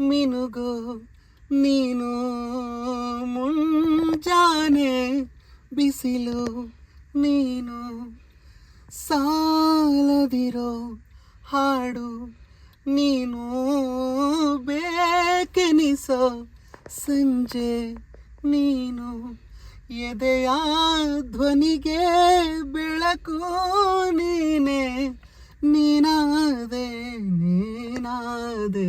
ಮೀನುಗೋ ನೀನು ಮುಂಜಾನೆ ಬಿಸಿಲು ನೀನು ಸಾಲದಿರೋ ಹಾಡು ನೀನು ಬೇಕೆನಿಸೋ ಸಂಜೆ ನೀನು ಎದೆಯ ಧ್ವನಿಗೆ ಬೆಳಕು ನೀನೆ ನೀನಾದೆ ನೀನಾದೆ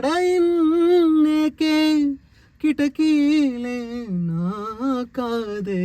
ತಡ ಇನ್ನೇಕೆ ಕಿಟಕಿಲೆ ನಾ ಕಾದೆ